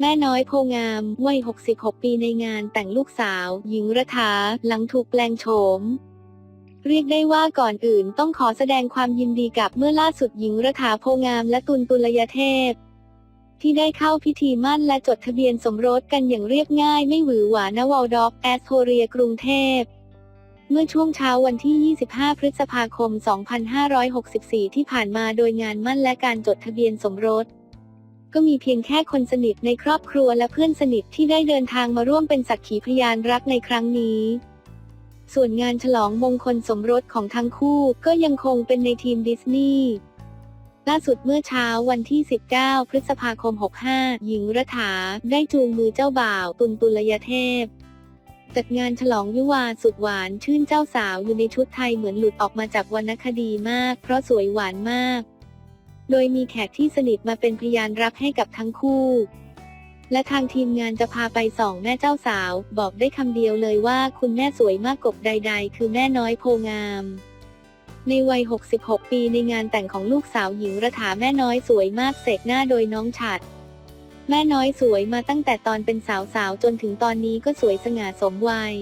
แม่น้อยโพงาม วัย 66 ปีในงานแต่งลูกสาว หญิงรัฐา หลังถูกแปลงโฉม เรียกได้ว่าก่อนอื่นต้องขอแสดงความยินดีกับเมื่อล่าสุดหญิงรัฐาโพงามและตุลตุลยเทพ ที่ได้เข้าพิธีมั่นและจดทะเบียนสมรสกันอย่างเรียบง่ายไม่หวือหวาณวอลด็อกแอสโทเรียกรุงเทพ เมื่อช่วงเช้าวันที่ 25 พฤษภาคม 2564 ที่ผ่านมาโดยงานมั่นและการจดทะเบียนสมรส ก็มีเพียงแค่คนสนิทในครอบครัวและเพื่อนสนิทที่ได้เดินทางมาร่วมเป็นสักขีพยานรักในครั้งนี้ ส่วนงานฉลองมงคลสมรสของทั้งคู่ก็ยังคงเป็นในทีมดิสนีย์ล่าสุดเมื่อเช้าวันที่ 19 พฤษภาคม 65 หญิงรัฐาได้จูงมือเจ้าบ่าวตุลตุลยเทพ จัดงานฉลองวิวาสุดหวานชื่นเจ้าสาวอยู่ในชุดไทยเหมือนหลุดออกมาจากวรรณคดีมาก เพราะสวยหวานมาก โดยมีแขกที่สนิทมาเป็นพยานรับให้กับทั้งคู่ และทางทีมงานจะพาไปส่องแม่เจ้าสาว บอกได้คำเดียวเลยว่าคุณแม่สวยมากกบใด ๆ คือแม่น้อยโพงาม ในวัย 66 ปีในงานแต่งของลูกสาวหญิงระถาแม่น้อยสวยมากเสกหน้าโดยน้องฉัดแม่น้อยสวยมาตั้งแต่ตอนเป็นสาวๆจนถึงตอนนี้ก็สวยสง่าสมวัย